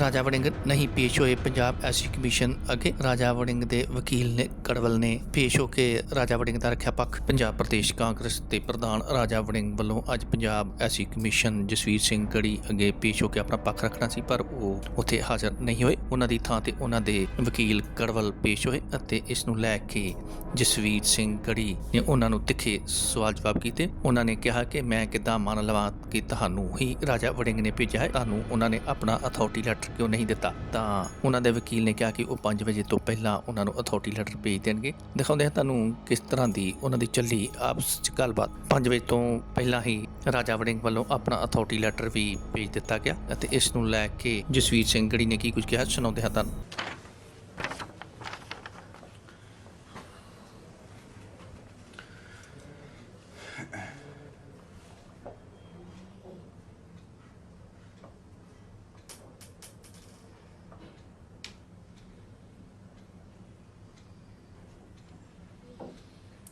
ਰਾਜਾ ਵੜਿੰਗ ਨਹੀਂ ਪੇਸ਼ ਹੋਏ। ਪੰਜਾਬ ਐਸਸੀ ਕਮਿਸ਼ਨ ਅੱਗੇ ਰਾਜਾ ਵੜਿੰਗ ਦੇ ਵਕੀਲ ਨੇ ਕੜਵਲ ਨੇ ਪੇਸ਼ ਹੋ ਕੇ ਰਾਜਾ ਵੜਿੰਗ ਦਾ ਰੱਖਿਆ ਪੱਖ। ਪੰਜਾਬ ਪ੍ਰਦੇਸ਼ ਕਾਂਗਰਸ ਦੇ ਪ੍ਰਧਾਨ ਰਾਜਾ ਵੜਿੰਗ ਵੱਲੋਂ ਅੱਜ ਪੰਜਾਬ ਐਸਸੀ ਕਮਿਸ਼ਨ ਜਸਵੀਰ ਸਿੰਘ ਗੜੀ ਅੱਗੇ ਪੇਸ਼ ਹੋ ਕੇ ਆਪਣਾ ਪੱਖ ਰੱਖਣਾ ਸੀ, ਪਰ ਉਹ ਉੱਥੇ ਹਾਜ਼ਰ ਨਹੀਂ ਹੋਏ। ਉਹਨਾਂ ਦੀ ਥਾਂ ਤੇ ਉਹਨਾਂ ਦੇ ਵਕੀਲ ਕੜਵਲ ਪੇਸ਼ ਹੋਏ ਅਤੇ ਇਸ ਨੂੰ ਲੈ ਕੇ ਜਸਵੀਰ ਸਿੰਘ ਗੜੀ ਨੇ ਉਹਨਾਂ ਨੂੰ ਤਿੱਖੇ ਸਵਾਲ ਜਵਾਬ ਕੀਤੇ। ਉਹਨਾਂ ਨੇ ਕਿਹਾ ਕਿ ਮੈਂ ਕਿੱਦਾਂ ਮੰਨ ਲਵਾਂ ਕਿ ਤੁਹਾਨੂੰ ਹੀ ਰਾਜਾ ਵੜਿੰਗ ਨੇ ਭੇਜਿਆ ਹੈ। ਤੁਹਾਨੂੰ ਉਹਨਾਂ ਨੇ ਆਪਣਾ ਅਥਾਰਟੀ ਲੈਟਰ ਕਿਉਂ ਨਹੀਂ ਦਿੱਤਾ? ਤਾਂ ਉਹਨਾਂ ਦੇ ਵਕੀਲ ਨੇ ਕਿਹਾ ਕਿ ਉਹ 5 ਵਜੇ ਤੋਂ ਪਹਿਲਾਂ ਉਹਨਾਂ ਨੂੰ ਅਥਾਰਟੀ ਲੈਟਰ ਭੇਜ ਦੇਣਗੇ। ਦਿਖਾਉਂਦੇ ਹਾਂ ਤੁਹਾਨੂੰ ਕਿਸ ਤਰ੍ਹਾਂ ਦੀ ਉਹਨਾਂ ਦੀ ਚੱਲੀ ਆਪਸ ਚ ਗੱਲਬਾਤ। 5 ਵਜੇ ਤੋਂ ਪਹਿਲਾਂ ਹੀ ਰਾਜਾ ਵੜਿੰਗ ਵੱਲੋਂ ਆਪਣਾ ਅਥਾਰਟੀ ਲੈਟਰ ਵੀ ਭੇਜ ਦਿੱਤਾ ਗਿਆ ਅਤੇ ਇਸ ਨੂੰ ਲੈ ਕੇ ਜਸਵੀਰ ਸਿੰਘ ਗੜੀ ਨੇ ਕੀ ਕੁਝ ਕਿਹਾ? ਸੁਣਾਉਂਦੇ ਹਾਂ ਤੁਹਾਨੂੰ।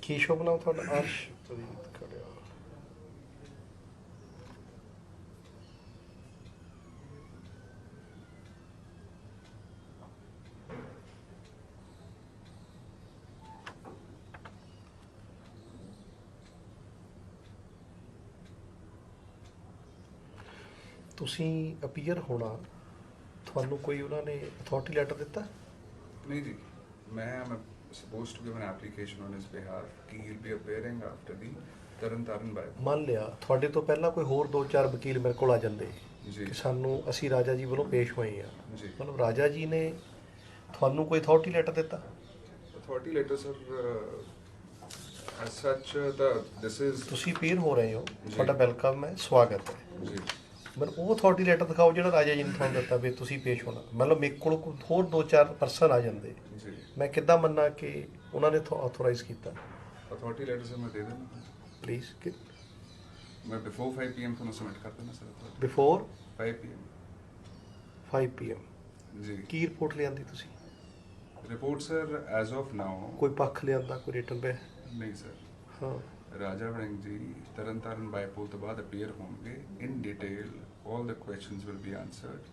ਕੀ ਸ਼ੁਭ ਨਾਮ ਤੁਹਾਡਾ ਅਰਸ਼ ਪ੍ਰੀਤ ਖੜਿਆ ਤੁਸੀਂ ਅਪੀਅਰ ਹੋਣਾ, ਤੁਹਾਨੂੰ ਕੋਈ ਉਹਨਾਂ ਨੇ ਅਥਾਰਟੀ ਲੈਟਰ ਦਿੱਤਾ? ਨਹੀਂ ਜੀ, ਮੈਂ am supposed to give an application on his behalf ਕਿ he'll be appearing after the Taran Bible. ਮੰਨ ਲਿਆ ਤੁਹਾਡੇ ਤੋਂ ਪਹਿਲਾਂ ਕੋਈ ਹੋਰ ਦੋ ਚਾਰ ਵਕੀਲ ਮੇਰੇ ਕੋਲ ਆ ਜਾਂਦੇ ਜੀ ਕਿ ਸਾਨੂੰ ਅਸੀਂ ਰਾਜਾ ਜੀ ਵੱਲੋਂ ਪੇਸ਼ ਹੋਏ ਆ ਜੀ ਮਤਲਬ ਰਾਜਾ ਜੀ ਨੇ ਤੁਹਾਨੂੰ ਕੋਈ ਅਥਾਰਟੀ ਲੈਟਰ ਦਿੱਤਾ authority letter sir uh, as such uh, the this is ਤੁਸੀਂ ਪੇਰ ਹੋ ਰਹੇ ਹੋ। ਤੁਹਾਡਾ ਵੈਲਕਮ ਹੈ ਸਵਾਗਤ ਹੈ ਜੀ ਮੈਨੂੰ ਉਹ ਅਥਾਰਟੀ ਲੈਟਰ ਦਿਖਾਓ ਜਿਹੜਾ ਰਾਜਾ ਜੀ ਨੇ ਤੁਹਾਨੂੰ ਦਿੱਤਾ ਵੀ ਤੁਸੀਂ ਪੇਸ਼ ਹੋਣਾ। ਮਤਲਬ ਮੇਰੇ ਕੋਲ ਕੋਈ ਹੋਰ ਦੋ ਚਾਰ ਪਰਸਨ ਆ ਜਾਂਦੇ। ਮੈਂ ਕਿੱਦਾਂ ਮੰਨਾਂ ਕਿ ਉਹਨਾਂ ਨੇ ਆਥੋਰਾਈਜ਼ ਕੀਤਾ? Authority letter sir ਮੈਂ ਦੇ ਦਿੰਦਾ। ਪਲੀਜ਼ ਮੈਂ before 5 pm ਤੁਹਾਨੂੰ submit ਕਰ ਦੇਣਾ sir ਬਿਫੋਰ 5 pm 5 ਪੀਐਮ ਜੀ। ਕੀ ਰਿਪੋਰਟ ਲਿਆਂਦੀ ਤੁਸੀਂ? Report sir as of now ਕੋਈ ਪੱਖ ਲਿਆਂਦਾ ਕੋਈ ਰਿਟਨ ਪੇ ਨਹੀਂ sir ਹਾਂ। ਰਾਜਾ ਵੜਿੰਗ ਜੀ ਤਰਨ ਤਾਰਨ ਬਾਈਪੋਲ ਤੋਂ ਬਾਅਦ ਅਪੀਅਰ ਹੋਣਗੇ in detail all the questions will be answered.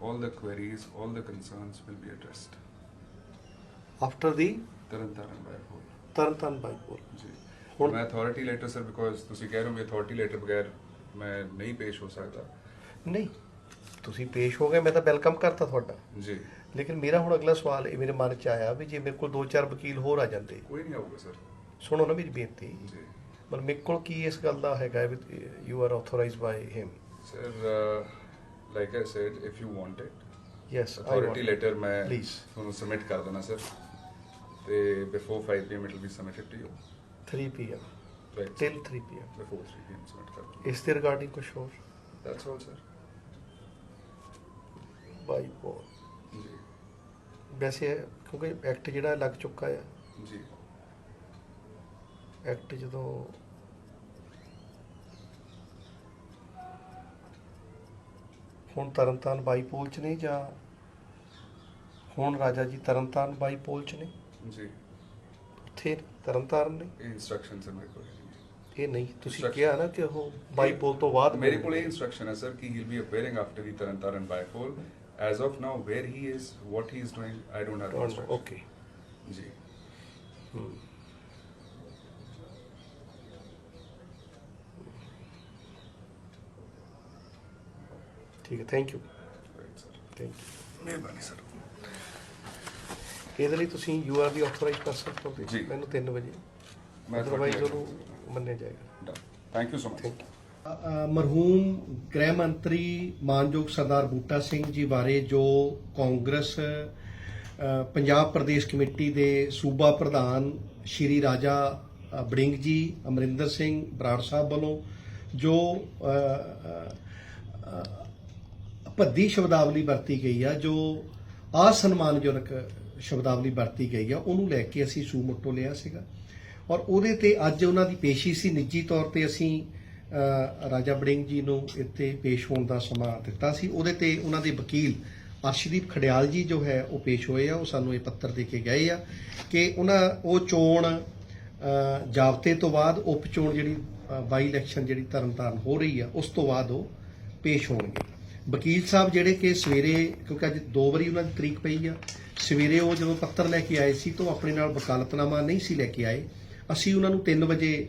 All the queries all the concerns will be addressed. After the Tarn Taran bypoll Tarntaran bypoll ਜੀ ਹੁਣ- ਮੈਂ ਅਥਾਰਟੀ ਲੈਟਰ ਸਰ ਬਿਕੋਜ਼ ਤੁਸੀਂ ਕਹਿ ਰਹੇ ਹੋ ਵੀ ਅਥਾਰਟੀ ਲੈਟਰ ਬਗੈਰ ਮੈਂ ਨਹੀਂ ਪੇਸ਼ ਹੋ ਸਕਦਾ ਨਹੀਂ ਤੁਸੀਂ ਪੇਸ਼ ਹੋ ਗਏ ਮੈਂ ਤਾਂ ਵੈਲਕਮ ਕਰਤਾ ਤੁਹਾਡਾ ਜੀ ਲੇਕਿਨ ਮੇਰਾ ਹੁਣ ਅਗਲਾ ਸਵਾਲ ਇਹ ਮੇਰੇ ਮਨ 'ਚ ਆਇਆ ਵੀ ਜੇ ਮੇਰੇ ਕੋਲ ਦੋ ਚਾਰ ਵਕੀਲ ਹੋਰ ਆ ਜਾਂਦੇ ਕੋਈ ਨਹੀਂ ਆਊਗਾ ਸਰ ਸੁਣੋ ਨਾ ਮੇਰੀ ਬੇਨਤੀ। ਮਤਲਬ ਮੇਰੇ ਕੋਲ ਕੀ ਇਸ ਗੱਲ ਦਾ ਹੈਗਾ ਵੀ you are authorised by him sir like I said if you want it yes authority letter ਮੈਂ. ਤੁਹਾਨੂੰ ਸਬਮਿਟ ਕਰ ਦੇਣਾ ਸਰ ਤੇ before 5 pm it will be submitted to you 3 PM right. Till 3 PM before 3 pm submit ਕਰ ਦੇਣਾ ਇਸ ਦੇ regarding ਕੁਝ ਹੋਰ that's all sir ਬਾਈ ਜੀ ਵੈਸੇ ਕਿਉਂਕਿ ਐਕਟ ਜਿਹੜਾ ਲੱਗ ਚੁੱਕਾ ਆ ਜੀ ਐਕਟ ਜਦੋਂ ਹੁਣ ਤਰਨਤਾਰਨ ਬਾਈਪੋਲ ਚ ਨਹੀਂ ਜਾਂ ਹੁਣ ਰਾਜਾ ਜੀ ਤਰਨਤਾਰਨ ਬਾਈਪੋਲ ਚ ਨੇ? ਜੀ। ਉੱਥੇ ਤਰਨਤਾਰਨ ਨੇ? ਇਹ ਇਨਸਟਰਕਸ਼ਨ ਸਰ ਮੇਰੇ ਕੋਲ। ਹੈ। ਇਹ ਨਹੀਂ ਤੁਸੀਂ ਕਿਹਾ ਨਾ ਕਿ ਉਹ ਬਾਈਪੋਲ ਤੋਂ ਬਾਅਦ ਮੇਰੇ ਕੋਲ ਇਹ ਇਨਸਟਰਕਸ਼ਨ ਹੈ ਸਰ ਕਿ he will be appearing after the Tarn Taran bypoll as of now where he is what he is doing I don't have okay ਜੀ। ਠੀਕ ਹੈ ਥੈਂਕ ਯੂ ਥੈਂਕ ਯੂ ਮਿਹਰਬਾਨੀ ਸਰ। ਇਹਦੇ ਲਈ ਤੁਸੀਂ you are the authorised person ਤੋਂ ਜੀ। ਮੈਨੂੰ 3 ਵਜੇ। ਮੈਂ ਅਦਰਵਾਈਜ਼ ਉਹਨੂੰ ਮੰਨਿਆ ਜਾਏਗਾ। Thank you so much thank ਮਰਹੂਮ ਗ੍ਰਹਿ ਮੰਤਰੀ ਮਾਨਯੋਗ ਸਰਦਾਰ ਬੂਟਾ ਸਿੰਘ ਜੀ ਬਾਰੇ ਜੋ ਕਾਂਗਰਸ ਅ, ਪੰਜਾਬ ਪ੍ਰਦੇਸ਼ ਕਮੇਟੀ ਦੇ ਸੂਬਾ ਪ੍ਰਧਾਨ ਸ਼੍ਰੀ ਰਾਜਾ ਅ, ਬੜਿੰਗ ਜੀ ਅਮਰਿੰਦਰ ਸਿੰਘ ਬਰਾੜ ਸਾਹਿਬ ਵੱਲੋਂ ਜੋ ਅ, ਅ, ਅ, ਭੱਦੀ ਸ਼ਬਦਾਵਲੀ ਵਰਤੀ ਗਈ ਆ ਜੋ ਅਸਨਮਾਨਜਨਕ ਸ਼ਬਦਾਵਲੀ ਵਰਤੀ ਗਈ ਆ ਉਹਨੂੰ ਲੈ ਕੇ ਅਸੀਂ ਸੂਮੋਟੋ ਲਿਆ ਸੀਗਾ। ਔਰ ਉਹਦੇ ਤੇ ਅੱਜ ਉਹਨਾਂ ਦੀ ਪੇਸ਼ੀ ਸੀ। ਨਿੱਜੀ ਤੌਰ ਤੇ ਅਸੀਂ ਰਾਜਾ ਬੜਿੰਗ ਜੀ ਨੂੰ ਇੱਥੇ ਪੇਸ਼ ਹੋਣ ਦਾ ਸਮਾਂ ਦਿੱਤਾ ਸੀ। ਉਹਦੇ ਤੇ ਉਹਨਾਂ ਦੇ ਵਕੀਲ ਅਰਸ਼ਦੀਪ ਖੜਿਆਲ ਜੀ ਜੋ ਹੈ ਉਹ ਪੇਸ਼ ਹੋਏ ਆ। ਉਹ ਸਾਨੂੰ ਇਹ ਪੱਤਰ ਦੇ ਕੇ ਗਏ ਆ ਕਿ ਉਹਨਾਂ ਉਹ ਚੋਣ ਅ, ਜਾਬਤੇ ਤੋਂ ਬਾਅਦ ਉਪ ਚੋਣ ਜਿਹੜੀ ਬਾਈ ਇਲੈਕਸ਼ਨ ਜਿਹੜੀ ਤਰਨਤਾਰਨ ਹੋ ਰਹੀ ਆ ਉਸ ਤੋਂ ਬਾਅਦ ਉਹ ਪੇਸ਼ ਹੋਣਗੇ। ਵਕੀਲ ਸਾਹਿਬ ਜਿਹੜੇ ਕਿ ਸਵੇਰੇ, ਕਿਉਂਕਿ ਅੱਜ ਦੋ ਵਾਰੀ ਉਹਨਾਂ ਦੀ ਤਰੀਕ ਪਈ ਆ, ਸਵੇਰੇ ਉਹ ਜਦੋਂ ਪੱਤਰ ਲੈ ਕੇ ਆਏ ਸੀ ਤਾਂ ਉਹ ਆਪਣੇ ਨਾਲ ਵਕਾਲਤਨਾਮਾ ਨਹੀਂ ਸੀ ਲੈ ਕੇ ਆਏ। ਅਸੀਂ ਉਹਨਾਂ ਨੂੰ 3 ਵਜੇ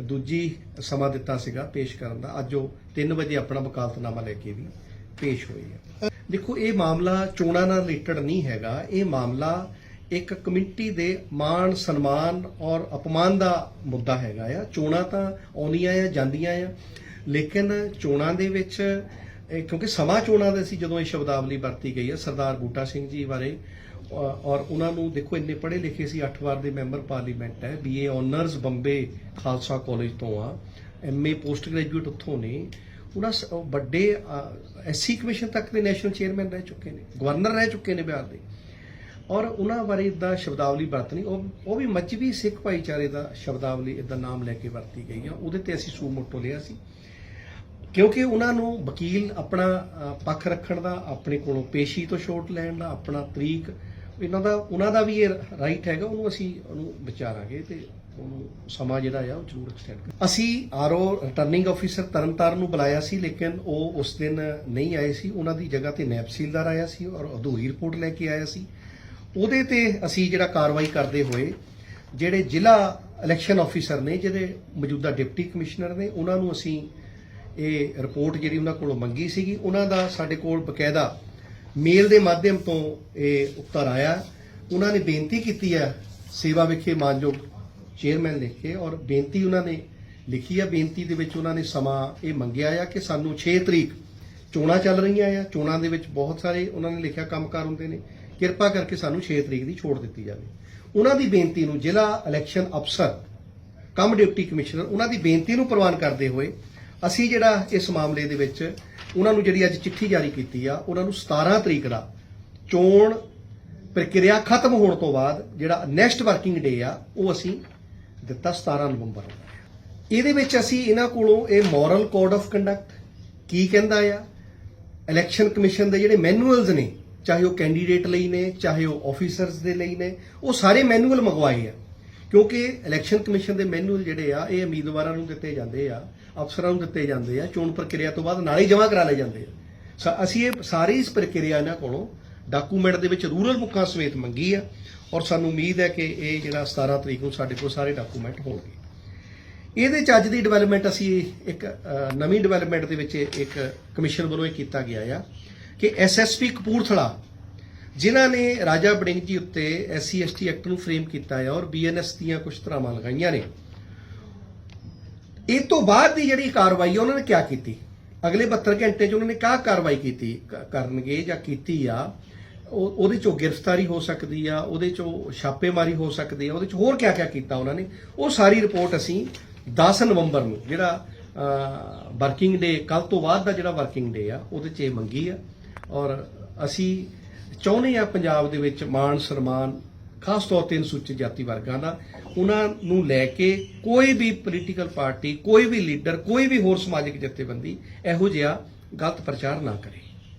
ਦੂਜੀ ਸਮਾਂ ਦਿੱਤਾ ਸੀਗਾ ਪੇਸ਼ ਕਰਨ ਦਾ। ਅੱਜ ਉਹ 3 ਵਜੇ ਆਪਣਾ ਵਕਾਲਤਨਾਮਾ ਲੈ ਕੇ ਵੀ ਪੇਸ਼ ਹੋਏ ਆ। ਦੇਖੋ, ਇਹ ਮਾਮਲਾ ਚੋਣਾਂ ਨਾਲ ਰਿਲੇਟਡ ਨਹੀਂ ਹੈਗਾ। ਇਹ ਮਾਮਲਾ ਇੱਕ ਕਮਿਊਨਿਟੀ ਦੇ ਮਾਣ, ਸਨਮਾਨ ਔਰ ਅਪਮਾਨ ਦਾ ਮੁੱਦਾ ਹੈਗਾ ਆ। ਚੋਣਾਂ ਤਾਂ ਆਉਂਦੀਆਂ ਆ, ਜਾਂਦੀਆਂ ਆ। ਲੇਕਿਨ ਚੋਣਾਂ ਦੇ ਵਿੱਚ ਕਿਉਂਕਿ ਸਮਾਂ ਚੋਣਾਂ ਦਾ ਸੀ ਜਦੋਂ ਇਹ ਸ਼ਬਦਾਵਲੀ ਵਰਤੀ ਗਈ ਹੈ, ਸਰਦਾਰ ਬੂਟਾ ਸਿੰਘ ਜੀ ਬਾਰੇ। ਔਰ ਉਹਨਾਂ ਨੂੰ ਦੇਖੋ, ਇੰਨੇ ਪੜ੍ਹੇ ਲਿਖੇ ਸੀ 8 ਵਾਰ ਦੇ ਮੈਂਬਰ ਪਾਰਲੀਮੈਂਟ ਹੈ BA honours Bombay Khalsa college ਤੋਂ ਆ। ਐਮਏ ਪੋਸਟ ਗ੍ਰੈਜੂਏਟ ਉੱਥੋਂ ਨੇ। ਉਹਨਾਂ ਸ- ਉਹ ਵੱਡੇ ਐਸਸੀ ਕਮਿਸ਼ਨ ਤੱਕ ਦੇ ਨੈਸ਼ਨਲ ਚੇਅਰਮੈਨ ਰਹਿ ਚੁੱਕੇ ਨੇ, ਗਵਰਨਰ ਰਹਿ ਚੁੱਕੇ ਨੇ ਬਿਹਾਰ ਦੇ। ਔਰ ਉਹਨਾਂ ਬਾਰੇ ਇਦਾਂ ਸ਼ਬਦਾਵਲੀ ਵਰਤਣੀ, ਉਹ ਉਹ ਵੀ ਮੱਝਵੀ ਸਿੱਖ ਭਾਈਚਾਰੇ ਦਾ ਸ਼ਬਦਾਵਲੀ ਇਦਾਂ ਨਾਮ ਲੈ ਕੇ ਵਰਤੀ ਗਈ ਆ। ਉਹਦੇ ਤੇ ਅਸੀਂ ਸੂਮੋਟੋ ਲਿਆ ਸੀ। ਕਿਉਂਕਿ ਉਹਨਾਂ ਨੂੰ ਵਕੀਲ ਆਪਣਾ ਪੱਖ ਰੱਖਣ ਦਾ, ਆਪਣੇ ਕੋਲੋਂ ਪੇਸ਼ੀ ਤੋਂ ਛੋਟ ਲੈਣ ਦਾ, ਆਪਣਾ ਤਰੀਕ, ਇਹਨਾਂ ਦਾ, ਉਹਨਾਂ ਦਾ ਵੀ ਇਹ ਰਾਈਟ ਹੈਗਾ, ਉਹਨੂੰ ਅਸੀਂ ਉਹਨੂੰ ਵਿਚਾਰਾਂਗੇ ਤੇ ਉਹਨੂੰ ਸਮਾਂ ਜਿਹੜਾ ਆ ਉਹ ਜ਼ਰੂਰ ਐਕਸਟੈਂਡ ਕਰ ਅਸੀਂ ਆਰਓ ਰਿਟਰਨਿੰਗ ਆਫੀਸਰ ਤਰਨਤਾਰਨ ਨੂੰ ਬੁਲਾਇਆ ਸੀ, ਲੇਕਿਨ ਉਹ ਉਸ ਦਿਨ ਨਹੀਂ ਆਏ ਸੀ। ਉਹਨਾਂ ਦੀ ਜਗ੍ਹਾ ਤੇ ਨੈਬਸੀਲਦਾਰ ਆਇਆ ਸੀ ਔਰ ਅਧੂਰੀ ਰਿਪੋਰਟ ਲੈ ਕੇ ਆਇਆ ਸੀ। ਉਹਦੇ ਤੇ ਅਸੀਂ ਜਿਹੜਾ ਕਾਰਵਾਈ ਕਰਦੇ ਹੋਏ, ਜਿਹੜੇ ਜ਼ਿਲ੍ਹਾ ਇਲੈਕਸ਼ਨ ਆਫੀਸਰ ਨੇ, ਜਿਹੜੇ ਮੌਜੂਦਾ ਡਿਪਟੀ ਕਮਿਸ਼ਨਰ ਨੇ, ਉਹਨਾਂ ਨੂੰ ਅਸੀਂ ਇਹ ਰਿਪੋਰਟ ਜਿਹੜੀ ਉਹਨਾਂ ਕੋਲੋਂ ਮੰਗੀ ਸੀਗੀ, ਉਹਨਾਂ ਦਾ ਸਾਡੇ ਕੋਲ ਬਕਾਇਦਾ ਮੇਲ ਦੇ ਮਾਧਿਅਮ ਤੋਂ ਇਹ ਉੱਤਰ ਆਇਆ। ਉਹਨਾਂ ਨੇ ਬੇਨਤੀ ਕੀਤੀ ਹੈ, ਸੇਵਾ ਵਿਖੇ ਮਾਨਯੋਗ ਚੇਅਰਮੈਨ ਲਿਖ ਕੇ ਔਰ ਬੇਨਤੀ ਉਹਨਾਂ ਨੇ ਲਿਖੀ ਆ। ਬੇਨਤੀ ਦੇ ਵਿੱਚ ਉਹਨਾਂ ਨੇ ਸਮਾਂ ਇਹ ਮੰਗਿਆ ਆ ਕਿ ਸਾਨੂੰ 6 ਤਰੀਕ ਚੋਣਾਂ ਚੱਲ ਰਹੀਆਂ ਆ। ਚੋਣਾਂ ਦੇ ਵਿੱਚ ਬਹੁਤ ਸਾਰੇ ਉਹਨਾਂ ਨੇ ਲਿਖਿਆ ਕੰਮਕਾਰ ਹੁੰਦੇ ਨੇ। ਕਿਰਪਾ ਕਰਕੇ ਸਾਨੂੰ 6 ਤਰੀਕ ਦੀ ਛੋਟ ਦਿੱਤੀ ਜਾਵੇ। ਉਹਨਾਂ ਦੀ ਬੇਨਤੀ ਨੂੰ ਜ਼ਿਲ੍ਹਾ ਇਲੈਕਸ਼ਨ ਅਫਸਰ ਕਮ ਡਿਪਟੀ ਕਮਿਸ਼ਨਰ, ਉਹਨਾਂ ਦੀ ਬੇਨਤੀ ਨੂੰ ਪ੍ਰਵਾਨ ਕਰਦੇ ਹੋਏ ਅਸੀਂ ਜਿਹੜਾ ਇਸ ਮਾਮਲੇ ਦੇ ਵਿੱਚ ਉਹਨਾਂ ਨੂੰ ਜਿਹੜੀ ਅੱਜ ਚਿੱਠੀ ਜਾਰੀ ਕੀਤੀ ਆ, ਉਹਨਾਂ ਨੂੰ 17 ਤਰੀਕ ਦਾ ਚੋਣ ਪ੍ਰਕਿਰਿਆ ਖਤਮ ਹੋਣ ਤੋਂ ਬਾਅਦ ਜਿਹੜਾ ਨੈਕਸਟ ਵਰਕਿੰਗ ਡੇ ਆ, ਉਹ ਅਸੀਂ ਦਿੱਤਾ 17 ਨਵੰਬਰ ਨੂੰ। ਇਹਦੇ ਵਿੱਚ ਅਸੀਂ ਇਹਨਾਂ ਕੋਲੋਂ ਇਹ ਮੋਰਲ ਕੋਡ ਆਫ ਕੰਡਕਟ ਕੀ ਕਹਿੰਦਾ ਆ ਇਲੈਕਸ਼ਨ ਕਮਿਸ਼ਨ ਦੇ ਜਿਹੜੇ ਮੈਨੂਅਲਸ ਨੇ, ਚਾਹੇ ਉਹ ਕੈਂਡੀਡੇਟ ਲਈ ਨੇ, ਚਾਹੇ ਉਹ ਆਫੀਸਰਸ ਦੇ ਲਈ ਨੇ, ਉਹ ਸਾਰੇ ਮੈਨੂਅਲ ਮੰਗਵਾਏ ਆ। ਕਿਉਂਕਿ ਇਲੈਕਸ਼ਨ ਕਮਿਸ਼ਨ ਦੇ ਮੈਨੂਅਲ ਜਿਹੜੇ ਆ, ਇਹ ਉਮੀਦਵਾਰਾਂ ਨੂੰ ਦਿੱਤੇ ਜਾਂਦੇ ਆ, ਅਫਸਰਾਂ ਨੂੰ ਦਿੱਤੇ ਜਾਂਦੇ ਆ, ਚੋਣ ਪ੍ਰਕਿਰਿਆ ਤੋਂ ਬਾਅਦ ਨਾਲੇ ਜਮ੍ਹਾਂ ਕਰਾ ਲਏ ਜਾਂਦੇ ਆ। ਸਾ- ਅਸੀਂ ਇਹ ਸਾਰੀ ਇਸ ਪ੍ਰਕਿਰਿਆ ਇਹਨਾਂ ਕੋਲੋਂ ਡਾਕੂਮੈਂਟ ਦੇ ਵਿੱਚ ਰੂਰਲ ਮੁੱਖਾਂ ਸਮੇਤ ਮੰਗੀ ਆ ਔਰ ਸਾਨੂੰ ਉਮੀਦ ਹੈ ਕਿ ਇਹ ਜਿਹੜਾ 17 ਤਰੀਕ ਨੂੰ ਸਾਡੇ ਕੋਲ ਸਾਰੇ ਡਾਕੂਮੈਂਟ ਹੋਣਗੇ। ਇਹਦੇ ਚ ਅੱਜ ਦੀ ਡਿਵੈਲਪਮੈਂਟ ਅਸੀਂ ਇੱਕ ਨਵੀਂ ਡਿਵੈਲਪਮੈਂਟ ਦੇ ਵਿੱਚ ਇੱਕ ਕਮਿਸ਼ਨ ਵੱਲੋਂ ਇਹ ਕੀਤਾ ਗਿਆ ਆ ਕਿ ਐਸਐਸਪੀ ਕਪੂਰਥਲਾ ਜਿਨ੍ਹਾਂ ਨੇ ਰਾਜਾ ਬੜਿੰਗ ਜੀ ਉੱਤੇ ਐਸਸੀ ਐਸਟੀ ਐਕਟ ਨੂੰ ਫਰੇਮ ਕੀਤਾ ਹੈ ਔਰ ਬੀਐਨਐਸ ਦੀਆਂ ਕੁਝ ਧਰਾਵਾਂ ਲਗਾਈਆਂ ਨੇ। ਇਹ ਤੋਂ ਬਾਅਦ ਦੀ ਜਿਹੜੀ ਕਾਰਵਾਈ ਹੈ, ਉਹਨਾਂ ਨੇ ਕਿਆ ਕੀਤੀ? ਅਗਲੇ 72 ਘੰਟੇ 'ਚ ਉਹਨਾਂ ਨੇ ਕਿਆ ਕਾਰਵਾਈ ਕੀਤੀ? ਕਰਨਗੇ ਜਾਂ ਕੀਤੀ ਆ? ਉਹ, ਉਹਦੇ ਚੋਂ ਗ੍ਰਿਫਤਾਰੀ ਹੋ ਸਕਦੀ ਆ, ਉਹਦੇ ਚੋਂ ਛਾਪੇਮਾਰੀ ਹੋ ਸਕਦੀ ਆ, ਉਹਦੇ ਚ ਹੋਰ ਕਿਆ ਕਿਆ ਕੀਤਾ ਉਹਨਾਂ ਨੇ? ਉਹ ਸਾਰੀ ਰਿਪੋਰਟ ਅਸੀਂ 10 ਨਵੰਬਰ ਨੂੰ, ਜਿਹੜਾ ਵਰਕਿੰਗ ਡੇ ਕੱਲ ਤੋਂ ਬਾਅਦ ਦਾ ਜਿਹੜਾ ਵਰਕਿੰਗ ਡੇ ਆ, ਉਹਦੇ 'ਚ ਇਹ ਮੰਗੀ ਆ। ਔਰ ਅਸੀਂ ਚਾਹੁੰਦੇ ਆ ਪੰਜਾਬ ਦੇ ਵਿੱਚ ਮਾਣ, ਸਨਮਾਨ, ਖਾਸ ਤੌਰ ਤੇ ਅਨੁਸੂਚਿਤ ਜਾਤੀ ਵਰਗਾਂ ਦਾ, ਉਹਨਾਂ ਨੂੰ ਲੈ ਕੇ ਕੋਈ ਵੀ ਪੋਲੀਟੀਕਲ ਪਾਰਟੀ ਕੋਈ ਵੀ ਲੀਡਰ ਕੋਈ ਵੀ ਹੋਰ ਸਮਾਜਿਕ ਜਥੇਬੰਦੀ ਇਹੋ ਜਿਹਾ ਗਲਤ ਪ੍ਰਚਾਰ ਨਾ ਕਰੇ।